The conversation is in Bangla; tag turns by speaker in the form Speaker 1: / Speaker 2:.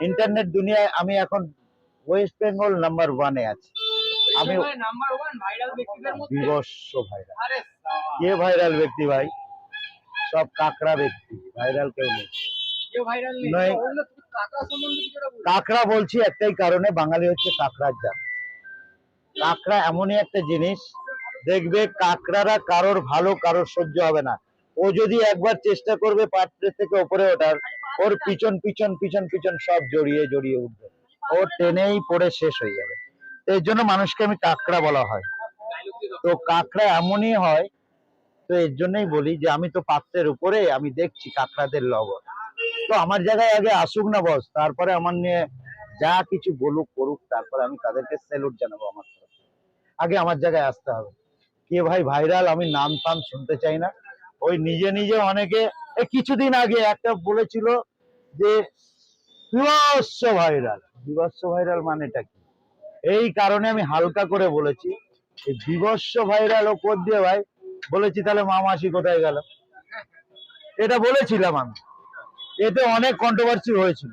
Speaker 1: ইন্টারনেট দুনিয়ায় আমি এখন ওয়েস্ট বেঙ্গল নাম্বার ওয়ানে আছি। আমি
Speaker 2: ওয়ান ভাইরাল।
Speaker 1: কে ভাইরাল ব্যক্তি ভাই? সব কাকড়া ব্যক্তি ভাইরাল কেউ নেই। কাকড়া বলছি একটাই কারণে বাঙালি হচ্ছে কাকড়ার জাত। কাকড়া এমনই একটা জিনিস দেখবে কাকড়ারা কারোর ভালো কারোর সহ্য হবে না। ও যদি একবার চেষ্টা করবে পাত্রের থেকে ওপরে ওঠার ওর পিছন পিছন পিছন পিছন সব জড়িয়ে জড়িয়ে উঠবে। ও টেনেই পড়ে শেষ হয়ে যাবে। এর জন্য মানুষকে আমি কাকড়া বলা হয়। তো কাকড়া এমনই হয়, তো এর জন্যই বলি যে আমি তো পাত্রের উপরে, আমি দেখছি কাকড়াদের লগন তো আমার জায়গায় আগে আসুক না বস, তারপরে আমার নিয়ে যা কিছু বলুক, করুক, তারপরে আমি তাদেরকে স্যালুট জানাব আমার তরফ। আগে আমার জায়গায় আসতে হবে। কে ভাই ভাইরাল আমি নাম টাম শুনতে চাই না। ওই নিজে নিজে অনেকে এই কিছুদিন আগে একটা বলেছিল যে বিভৎস ভাইরাল। বিভৎস ভাইরাল মানেটা কি? এই কারণে আমি হালকা করে বলেছি, এই বিভৎস ভাইরাল ওপর দিয়ে ভাই, বলেছি তাহলে মামাসি কোথায় গেল? এটা বলেছিলাম আমি। এতে অনেক কন্ট্রোভার্সি হয়েছিল।